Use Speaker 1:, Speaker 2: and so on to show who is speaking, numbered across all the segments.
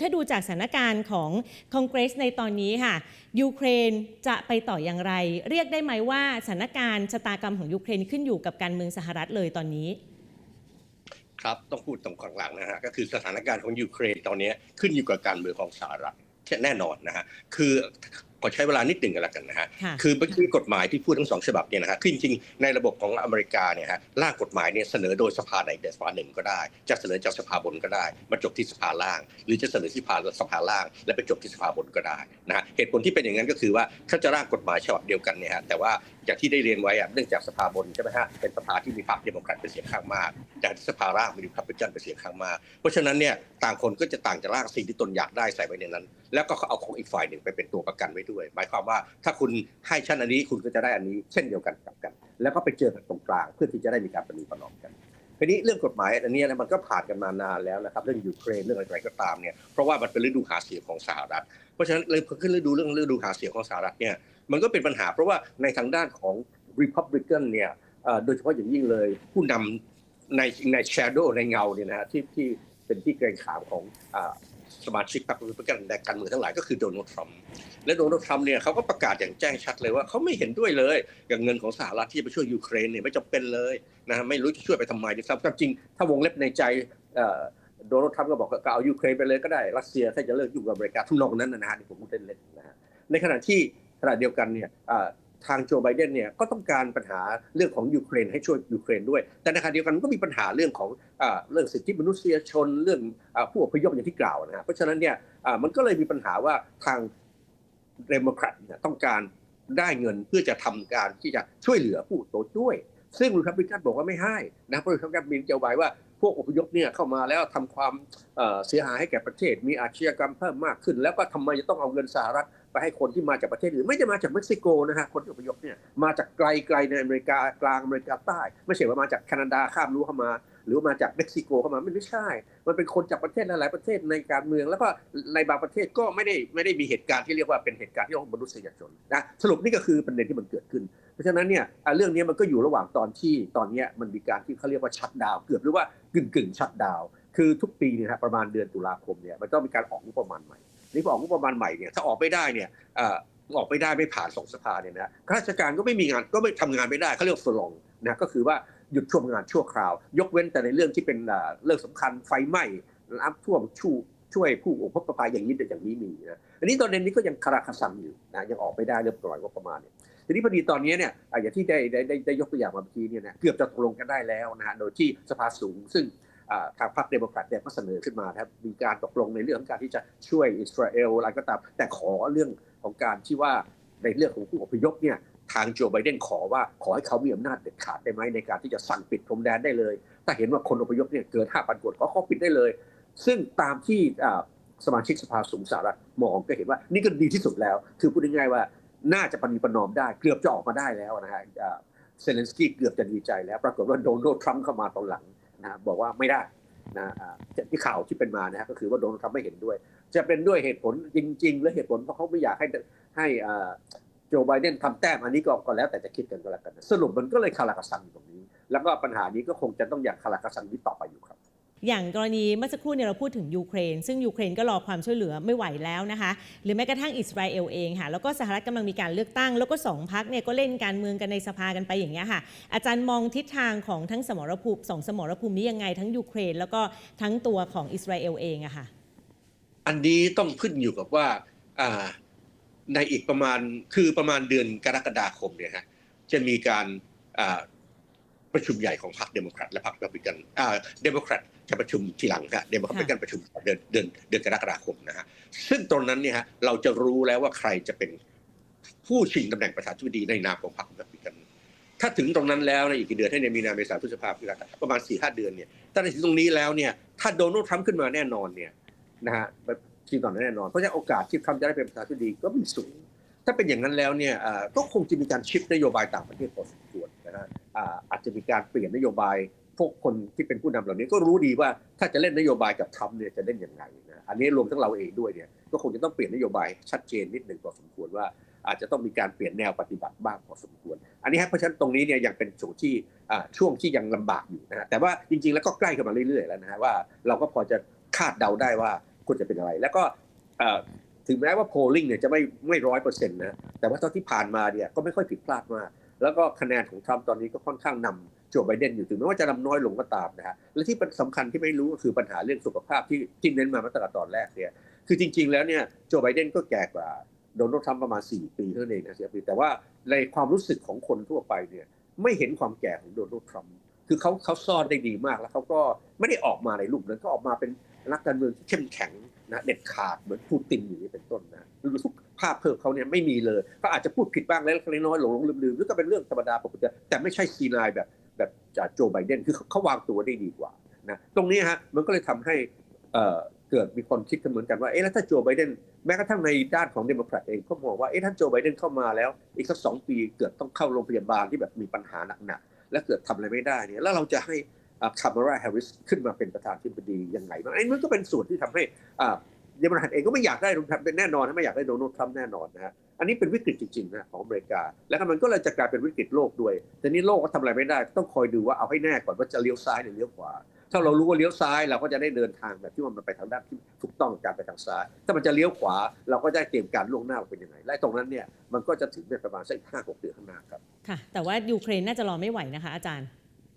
Speaker 1: ถ้าดูจากสถานการณ์ของคอนเกรสในตอนนี้ค่ะยูเครนจะไปต่ออย่างไร เรียกได้ไหมว่าสถานการณ์ชะตากรรมของยูเครนขึ้นอยู่กับการเมืองสหรัฐเลยตอนนี้
Speaker 2: ครับต้องพูดตรงข้างหลังนะฮะก็คือสถานการณ์ของยูเครนตอนนี้ขึ้นอยู่กับการเมืองของสหรัฐแน่นอนนะฮะคือ อใช้เวลานิดหนึ่งกันละกันนะฮะ
Speaker 1: ค่ะ
Speaker 2: คือเมื่อกี้กฎหมายที่พูดทั้งสองฉบับเนี่ยนะฮะคือจริงๆในระบบของอเมริกาเนี่ยฮะร่างกฎหมายเนี่ยเสนอโดยสภาไหนแต่สภาหนึ่งก็ได้ จะเสนอจากสภาบนก็ได้มาจบที่สภาล่าง หรือจะเสนอที่สภาสภาล่าง และไปจบที่สภาบนก็ได้นะฮะเหตุผลที่เป็นอย่างนั้นก็คือว่าเขาจะร่างกฎหมายฉบับเดียวกันเนี่ยฮะแต่ว่า อย่างที่ได้เรียนไว้เนื่องจากสภาบนใช่ไหมฮะเป็นสภาที่มีพรรคเดโมแครตเป็นเสียงข้างมากแต่สภาล่างมีพรรคเป็นจันเป็นเสียงข้างมากเพราะฉะนั้นเนี่ยต่างคนก็จะต่างจะร่างสิ่งที่ตนอยากได้ใส่ไว้ในนั้น แล้วก็เอาของอีกฝ่ายหนึ่งไปเป็นตัวประกันไว้ด้วย หมายความว่าถ้าคุณให้ชั้นอันนี้คุณก็จะได้อันนี้เช่นเดียวกันกลับกัน แล้วก็ไปเจอกันตรงกลางเพื่อที่จะได้มีการประนีประนอมกันทีนี้เรื่องกฎหมายอันนี้นะมันก็ผ่านกันมานานแล้วนะครับเรื่องยูเครนเรื่องอะไรก็ตามเนี่ยเพราะว่ามันเป็นฤดูหาเสียงของสหรัฐ เพราะฉะนั้นเลยขึ้นฤดูเรื่องฤดูหาเสียงของสหรัฐเนี่ย มันก็เป็นปัญหาเพราะว่าในทางด้านของ Republican เนี่ยโดยเฉพาะอย่างยิ่งเลยผู้นำในใน shadow ในเงาเนี่ยนะฮะที่ที่เป็นที่เกรงขามของอสมาชิกพรรค Republican ในการเมืองทั้งหลายก็คือโดนัลด์ทรัมป์และโดนัลด์ทรัมป์เนี่ยเขาก็ประกาศอย่างแจ้งชัดเลยว่าเขาไม่เห็นด้วยเลยกับเงินของสหรัฐที่จะไปช่วยยูเครนเนี่ยไม่จำเป็นเลยนะฮะไม่รู้จะช่วยไปทำไมด้วยซ้ำความจริงถ้าวงเล็บในใจโดนัลด์ทรัมป์ก็บอกก็เอายูเครนไปเลยก็ได้รัสเซียถ้าจะเลิกยุ่งกับอเมริกาทุ่นองนั้นนะฮะที่ผมพูดเล่นๆนะฮะในขณะที่ ขณะเดียวกันเนี่ยทางโจไบเดนเนี่ยก็ต้องการปัญหาเรื่องของยูเครนให้ช่วยยูเครนด้วย แต่ในขณะเดียวกันก็มีปัญหาเรื่องของอเรื่องสิทธิมนุษยชนเรื่องอผู้อพยพอย่างที่กล่าวนะฮะเพราะฉะนั้นเนี่ยมันก็เลยมีปัญหาว่าทางเดโมแครตเนี่ยต้องการได้เงินเพื่อจะทำการที่จะช่วยเหลือผู้ตัวด้วย ซึ่งรีพับลิกันบอกว่าไม่ให้นะเพราะรีพับลิกันมีนโยบายว่าพวกอพยพเนี่ยเข้ามาแล้วทำความเสียหายให้แก่ประเทศ มีอาชญากรรมเพิ่มมากขึ้น แล้วก็ทำไมจะต้องเอาเงินสหรัฐ ไปให้คนที่มาจากประเทศอื่นไม่ได้มาจากเม็กซิโกนะฮะคนที่อพยพเนี่ยมาจากไกลๆในอเมริกากลางอเมริกาใต้ ไม่ใช่ว่ามาจากแคนาดาข้ามรั้วเข้ามา หรือมาจากเม็กซิโกเข้ามาไม่ใช่ มันเป็นคนจากประเทศหลายๆประเทศในการเมือง แล้วก็ในบางประเทศก็ไม่ได้ไม่ได้มีเหตุการณ์ที่เรียกว่าเป็นเหตุการณ์ที่ของมนุษยชนนะสรุปนี่ก็คือประเด็นที่มันเกิดขึ้นเพราะฉะนั้นเนี่ยเรื่องนี้มันก็อยู่ระหว่างตอนที่ตอนนี้มันมีการที่เขาเรียกว่าชัดดาวเกือบหรือว่ากึ่งกึ่งชัดดาว คือทุกปีเนี่ยนะประมาณเดือนตุลาคมเนี่ยมันต้องมีการออกงบประมาณใหม่ นี่พอออกงบประมาณใหม่เนี่ยถ้าออกไม่ได้เนี่ยออกไม่ได้ไม่ผ่านสองสภาเนี่ยนะข้าราชการก็ไม่มีงานก็ไม่ทำงานไม่ได้เขาเรียกฟลองนะก็คือว่าหยุดช่วงงานชั่วคราว ยกเว้นแต่ในเรื่องที่เป็นเรื่องสำคัญไฟไหม้น้ำท่วมชูช่วยผู้อุปกภัยอย่างนี้แต่อย่างนี้มีนะอันนี้ตอนนี้ก็ยังคาราคาซังอยู่นะยังออกไม่ได้เรื่องปล่อยงบประมาณเนี่ยทีนี้พอดีตอนนี้เนี่ยอย่างที่ได้ได้ได้ได้ยกตัวอย่างมาเมื่อกี้เนี่ยนะเกือบจะตกลงกันได้แล้วนะฮะโดยที่สภาสูงซึ่ง ทางพรรคเดโมแครตเนี่ยก็เสนอขึ้นมาครับมีการตกลงในเรื่องของการที่จะช่วยอิสราเอลอะไรก็ตาม แต่ขอเรื่องของการที่ว่าในเรื่องของผู้อพยพเนี่ยทางโจไบเดนขอว่าขอให้เขามีอำนาจเด็ดขาดได้ไหมในการที่จะสั่งปิดพรมแดนได้เลย ถ้าเห็นว่าคนอพยพเนี่ยเกิน5,000คนก็ขอปิดได้เลย ซึ่งตามที่สมาชิกสภาสูงสหรัฐมองก็เห็นว่านี่ก็ดีที่สุดแล้ว คือพูดง่ายๆว่าน่าจะปฏิประนอมได้เกือบจะออกมาได้แล้วนะฮะเซเลนสกี้เกือบจะดีใจแล้ว ปรากฏว่าโดนัลด์ทรัมป์เข้ามาตอนหลัง นะบอกว่าไม่ได้นะที่ข่าวที่เป็นมานะฮะก็คือว่าโดนลด์ทรัมป์ไม่เห็นด้วย จะเป็นด้วยเหตุผลจริง ๆ และเหตุผลเพราะเขาไม่อยากให้ให้โจไบเดนทำแต้มอันนี้ก็แล้วแต่จะคิดกันก็แล้วกัน สรุปมันก็เลยคาราคาซังอยู่ตรงนี้ แล้วก็ปัญหานี้ก็คงจะต้องอย่างคาราคาซังนี้ต่อไปอยู่ครับ
Speaker 1: อย่างกรณีเมื่อสักครู่เนี่ยเราพูดถึงยูเครน ซึ่งยูเครนก็รอความช่วยเหลือไม่ไหวแล้วนะคะ หรือแม้กระทั่งอิสราเอลเองค่ะ แล้วก็สหรัฐกำลังมีการเลือกตั้ง แล้วก็สองพักเนี่ยก็เล่นการเมืองกันในสภากันไปอย่างเงี้ยค่ะ อาจารย์มองทิศทางของทั้งสมรภูมิสองสมรภูมินี้ยังไงทั้งยูเครน แล้วก็ทั้งตัวของอิสราเอลเองอะค่ะ
Speaker 2: อันนี้ต้องขึ้นอยู่กับว่าในอีกประมาณคือประมาณเดือนกรกฎาคมเนี่ยฮะจะมีการ ประชุมใหญ่ของพรรคเดโมแครตและพรรครีพับลิกันอ่าเดโมแครตจะประชุมทีหลังฮะเดโมแครตประชุมเดือนเดือนเดือนกรกฎาคมนะฮะซึ่งตรงนั้นเนี่ยฮะเราจะรู้แล้วว่าใครจะเป็นผู้ชิงตำแหน่งประธานาธิบดีในนามของพรรครีพับลิกันถ้าถึงตรงนั้นแล้วในอีกกี่เดือนให้ในมีนาเมษาพฤษภาคมประมาณสี่ห้าเดือนเนี่ยถ้าในถึงตรงนี้แล้วเนี่ยถ้าโดนัลด์ทรัมป์ขึ้นมาแน่นอนเนี่ยนะฮะจริงตอนนั้นแน่นอนเพราะฉะนั้นโอกาสที่ทรัมป์จะได้เป็นประธานาธิบดีก็มีสูงถ้าเป็นอย่างนั้นแล้วเนี่ยอ่าก็คงจะมีการชิปนโยบายต่างประเทศพอสมควรน อาจจะมีการเปลี่ยนนโยบาย พวกคนที่เป็นผู้นำเหล่านี้ก็รู้ดีว่าถ้าจะเล่นนโยบายกับทรัมป์เนี่ยจะเล่นยังไงนะอันนี้รวมทั้งเราเองด้วยเนี่ยก็คงจะต้องเปลี่ยนนโยบายชัดเจนนิดหนึ่งพอสมควรว่า อาจจะต้องมีการเปลี่ยนแนวปฏิบัติบ้างพอสมควร อันนี้ฮะเพราะฉะนั้นตรงนี้เนี่ยยังเป็นช่วงที่ช่วงที่ยังลำบากอยู่นะฮะแต่ว่าจริงๆแล้วก็ใกล้เข้ามาเรื่อยๆแล้วนะฮะว่าเราก็พอจะคาดเดาได้ว่า
Speaker 3: ควรจะเป็นอะไร แล้วก็ถึงแม้ว่าโพลิงเนี่ยจะไม่ไม่ร้อยเปอร์เซ็นต์นะแต่ว่าเท่าที่ผ่านมาเนี่ยก็ไม่ค่อยผิดพลาดมาก แล้วก็คะแนนของทรัมป์ตอนนี้ก็ค่อนข้างนำโจไบเดนอยู่ถึงแม้ว่าจะนำน้อยลงก็ตามนะฮะและที่สำคัญที่ไม่รู้ก็คือปัญหาเรื่องสุขภาพที่ที่เน้นมาตั้งแต่ตอนแรกเนี่ยคือจริง ๆ แล้วเนี่ยโจไบเดนก็แก่กว่าโดนัลด์ทรัมป์ประมาณ 4 ปีเท่านั้นเองนะสี่ปีแต่ว่าในความรู้สึกของคนทั่วไปเนี่ยไม่เห็นความแก่ของโดนัลด์ทรัมป์ คือเขาเขาซ่อนได้ดีมากแล้วเขาก็ไม่ได้ออกมาในรูปนั้นก็ออกมาเป็นนักการเมืองที่เข้มแข็งนะเด็ดขาดเหมือนปูตินอย่างนี้เป็นต้นนะดูทุกภาพเพิ่มเขาเนี่ยไม่มีเลยเขาอาจจะพูดผิดบ้างเล็กน้อยๆหลงหลงลืมๆหรือก็เป็นเรื่องธรรมดาปกติแต่ไม่ใช่ซีนายแบบแบบจากโจไบเดนคือเขาเขาวางตัวได้ดีกว่านะตรงนี้ฮะมันก็เลยทำให้เอ่อเกิดมีคนคิดกันเหมือนกันว่าเอ๊ะแล้วถ้าโจไบเดนแม้กระทั่งในด้านของเดโมแครตเองก็มองว่าเอ๊ะถ้าโจไบเดนเข้ามาแล้ว อีกสักสองปีเกิดต้องเข้าโรงพยาบาลที่แบบมีปัญหาหนักๆ และเกิดทำอะไรไม่ได้เนี่ยแล้วเราจะให้คาร์มาราแฮร์ริสขึ้นมาเป็นประธานธิบดียังไงบ้างไอ้มันก็เป็นส่วนที่ทำให้อ่าเดโมแครตเองก็ไม่อยากได้โดนัทรัมป์เป็นแน่นอนไม่อยากได้โดนัลด์ทรัมป์แน่นอนนะฮะอันนี้เป็นวิกฤตจริงๆนะของอเมริกา แล้วมันก็เลยจะกลายเป็นวิกฤตโลกด้วย แต่นี่โลกก็ทำอะไรไม่ได้ ต้องคอยดูว่าเอาให้แน่ก่อนว่าจะเลี้ยวซ้ายหรือเลี้ยวขวา ถ้าเรารู้ว่าเลี้ยวซ้ายเราก็จะได้เดินทางแบบที่มันไปทางด้านที่ถูกต้องการไปทางซ้าย ถ้ามันจะเลี้ยวขวาเราก็ได้เตรียมการล่วงหน้าว่าเป็นยังไงและตรงนั้นเนี่ยมันก็จะถึงในประมาณสักห้าหกเดือนข้างหน้าครับ
Speaker 1: ค่ะแต่ว่ายูเครนน่าจะรอไม่ไหวนะคะ อาจารย์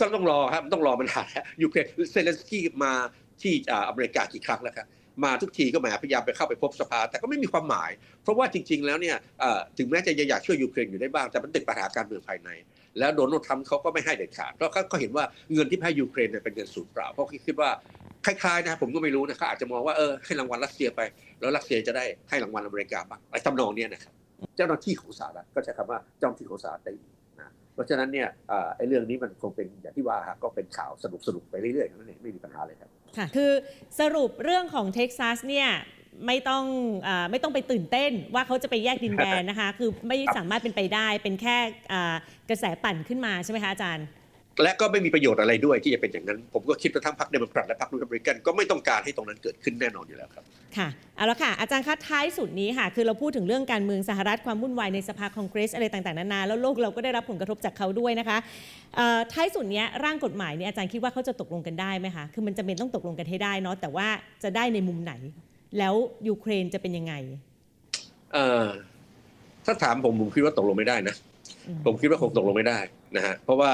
Speaker 2: ก็ต้องรอครับต้องรอมันหายยูเครนเซเลนสกี้มาที่อ่าอเมริกากี่ครั้งแล้วครับมาทุกทีก็แหมพยายามไปเข้าไปพบสภา แต่ก็ไม่มีความหมาย เพราะว่าจริง ๆ แล้วเนี่ยเอ่อถึงแม้จะอยากช่วยยูเครนอยู่ได้บ้างแต่มันติดปัญหาการเมืองภายใน แล้วโดนัลด์ทรัมป์เขาก็ไม่ให้เด็ดขาดเพราะเขาก็เห็นว่าเงินที่ให้ยูเครนเนี่ยเป็นเงินสูญเปล่าเพราะคิดว่าคล้ายๆนะผมก็ไม่รู้นะเขาอาจจะมองว่าเออให้รางวัลรัสเซียไป แล้วรัสเซียจะได้ให้รางวัลอเมริกาบ้างไอ้ตำนองเนี้ยนะครับเจ้าหน้าที่ของสหรัฐก็ใช้คำว่าเจ้าหน้าที่ของสหรัฐได้นะเพราะฉะนั้นเนี่ยไอ้เรื่องนี้มันคงเป็นอย่างที่ว่าก็เป็นข่าวสนุกๆไปเรื่อยๆนั่นเองไม่มีปัญหาเลยครับ
Speaker 1: ค่ะคือสรุปเรื่องของเท็กซัสเนี่ย ไม่ต้องอาไม่ต้องไปตื่นเต้นว่าเขาจะไปแยกดินแดนนะคะ คือไม่สามารถเป็นไปได้เป็นแค่อ่ากระแสปั่นขึ้นมาใช่ไหมคะอาจารย์
Speaker 2: และก็ไม่มีประโยชน์อะไรด้วยที่จะเป็นอย่างนั้น ผมก็คิดว่าทั้งพรรคเดโมแครตและพรรครีพับลิกันก็ไม่ต้องการให้ตรงนั้นเกิดขึ้นแน่นอนอยู่แล้วครับ
Speaker 1: ค่ะเอาละค่ะอาจารย์คะท้ายสุดนี้ค่ะ คือเราพูดถึงเรื่องการเมืองสหรัฐความวุ่นวายในสภาคองเกรสอะไรต่างๆนานาแล้วโลกเราก็ได้รับผลกระทบจากเขาด้วยนะคะเอ่อท้ายสุดเนี้ยร่างกฎหมายเนี่ยอาจารย์คิดว่าเขาจะตกลงกันได้ไหมคะคือมันจะเป็นต้องตกลงกันให้ได้เนาะแต่ว่าจะได้ในมุมไหน แล้วยูเครนจะเป็นยังไง
Speaker 2: เอ่อถ้าถามผมผมคิดว่าตกลงไม่ได้นะ
Speaker 1: อืม
Speaker 2: ผมคิดว่าคงตกลงไม่ได้นะฮะเพราะว่า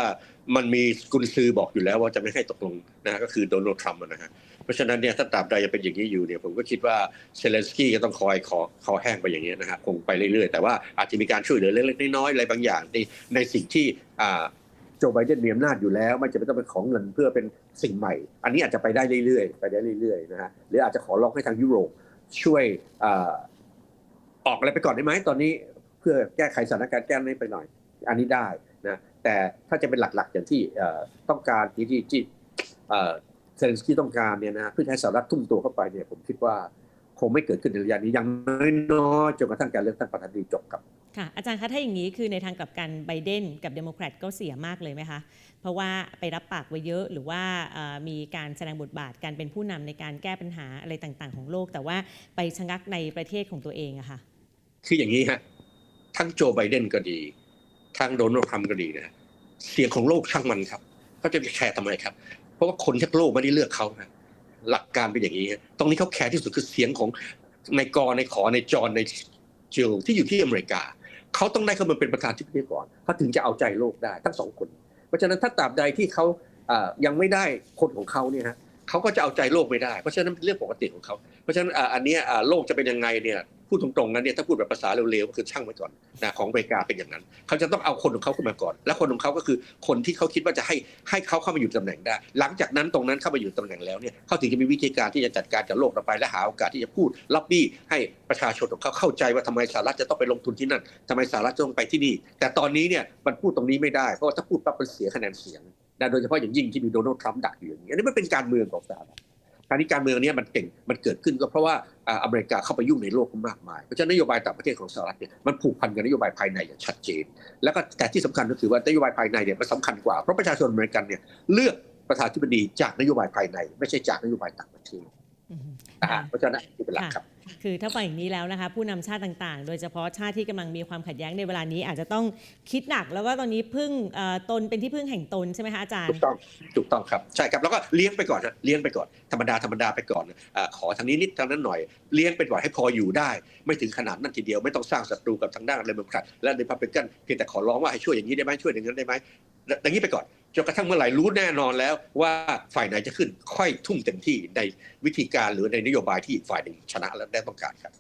Speaker 2: มันมีกุญซือบอกอยู่แล้วว่าจะไม่ให้ตกลงนะฮะก็คือโดนัลด์ทรัมป์นะฮะเพราะฉะนั้นเนี่ยถ้าตราบใดยังเป็นอย่างนี้อยู่เนี่ยผมก็คิดว่าเซเลนสกี้ก็ต้องคอยขอขอแห้งไปอย่างนี้ยนะฮะคงไปเรื่อยๆ แต่ว่าอาจจะมีการช่วยเหลือเล็กๆน้อยๆอะไรบางอย่างในในสิ่งที่อ่า โจไบเดนมีอำนาจอยู่แล้ว ไม่จำเป็นต้องเป็นของเงินเพื่อเป็นสิ่งใหม่ อันนี้อาจจะไปได้เรื่อยๆไปได้เรื่อยๆนะฮะหรืออาจจะขอร้องให้ทางยุโรปช่วยอออกอะไรไปก่อนได้ไหมตอนนี้เพื่อแก้ไขสถานการณ์แก้นี้ไปหน่อย อันนี้ได้นะแต่ถ้าจะเป็นหลักๆอย่างที่ต้องการที่ที่เอ่อเซเลนสกี้ต้องการเนี่ยนะเพื่อให้สหรัฐทุ่มตัวเข้าไปเนี่ยผมคิดว่า คงไม่เกิดขึ้นในระยะนี้อย่างน้อยๆจนกระทั่งการเลือกตั้งประธานาธิบดีจบครับ
Speaker 1: ค่ะอาจารย์คะถ้าอย่างนี้คือในทางกลับกันไบเดนกับเดโมแครตก็เสียมากเลยไหมคะเพราะว่าไปรับปากไว้เยอะหรือว่าเอ่อมีการแสดงบทบาทการเป็นผู้นำในการแก้ปัญหาอะไรต่างๆ ของโลก แต่ว่าไปชะงักในประเทศของตัวเองอะค่ะ
Speaker 2: คืออย่างนี้ฮะทั้งโจไบเดนก็ดีทั้งโดนัลด์ทรัมป์ก็ดีนะฮะเสียงของโลกช่างมันครับเขาจะไปแคร์ทำไมครับ เพราะว่าคนทั้งโลกไม่ได้เลือกเขานะ หลักการเป็นอย่างนี้ ตรงนี้เขาแคร์ที่สุดคือเสียงของในกรในขอในจอในจิลที่อยู่ที่อเมริกา เขาต้องได้เข้ามาเป็นประธานที่ประเทศก่อนเขาถึงจะเอาใจโลกได้ทั้งสองคน เพราะฉะนั้นถ้าตราบใดที่เขายังไม่ได้คนของเขาเนี่ยฮะเขาก็จะเอาใจโลกไม่ได้ เพราะฉะนั้นเป็นเรื่องปกติของเขา เพราะฉะนั้นอันนี้โลกจะเป็นยังไงเนี่ย พูดตรงๆนั้นเนี่ยถ้าพูดแบบภาษาเร็วๆก็คือช่างไว้ก่อนนะของอเมริกาเป็นอย่างนั้น เขาจะต้องเอาคนของเขาขึ้นมาก่อน และคนของเขาก็คือคนที่เขาคิดว่าจะให้ให้เขาเข้ามาอยู่ตำแหน่งได้ หลังจากนั้นตรงนั้นเข้ามาอยู่ตำแหน่งแล้วเนี่ยเขาถึงจะมีวิธีการที่จะจัดการกับโลกต่อไปและหาโอกาสที่จะพูดล็อบบี้ให้ประชาชนของเขาเข้าใจว่าทำไมสหรัฐจะต้องไปลงทุนที่นั่นทำไมสหรัฐจะต้องไปที่นี่ แต่ตอนนี้เนี่ยมันพูดตรงนี้ไม่ได้เพราะว่าถ้าพูดปั๊บมันเสียคะแนนเสียงนะโดยเฉพาะอย่างยิ่งที่มีโดนัลด์ทรัมป์ดักอยู่อย่างนี้อันนี้มันเป็นการเมืองของสหรัฐ การที่การเมืองเนี้มันเก่งมันเกิดขึ้นก็เพราะว่าอ่าอเมริกาเข้าไปยุ่งในโลกมากมายเพราะฉะนั้นนโยบายต่างประเทศของสหรัฐเนี่ยมันผูกพันกับนโยบายภายในอย่างชัดเจน แล้วก็แต่ที่สำคัญก็คือว่านโยบายภายในเนี่ยมันสำคัญกว่าเพราะประชาชนอเมริกันเนี่ยเลือกประธานาธิบดีจากนโยบายภายใน ไม่ใช่จากนโยบายต่างประเทศ
Speaker 1: อืม
Speaker 2: นะฮะ
Speaker 1: ค่ะ
Speaker 2: เพราะฉะนั้นนี่เป็นหลักครับ
Speaker 1: คือถ้าฟังอย่างนี้แล้วนะคะ ผู้นำชาติต่างๆ โดยเฉพาะชาติที่กำลังมีความขัดแย้งในเวลานี้อาจจะต้องคิดหนัก แล้วก็ตอนนี้พึ่งตนเป็นที่พึ่งแห่งตนใช่ไหมคะอาจารย์ถู
Speaker 2: กต้องถูกต้องครับใช่ครับแล้วก็เลี้ยงไปก่อนเลี้ยงไปก่อนธรรมดาธรรมดาไปก่อนอขอทางนี้นิดทางนั้นหน่อยเลี้ยงไปก่อนให้พออยู่ได้ ไม่ถึงขนาดนั้นทีเดียวไม่ต้องสร้างศัตรูกับทางด้านอะไรเมืกันและในพับเ i กันเพียงแต่ขอร้องว่าให้ช่วยอย่างนี้ได้ไหมช่วยอย่างนั้นได้ไหม อย่างนี้ไปก่อนจนกระทั่งเมื่อไหร่รู้แน่นอนแล้วว่าฝ่ายไหนจะขึ้นค่อยทุ่มเต็มที่ในวิธีการหรือในนโยบายที่อีกฝ่ายหนึ่งชนะและได้ต้องการครับ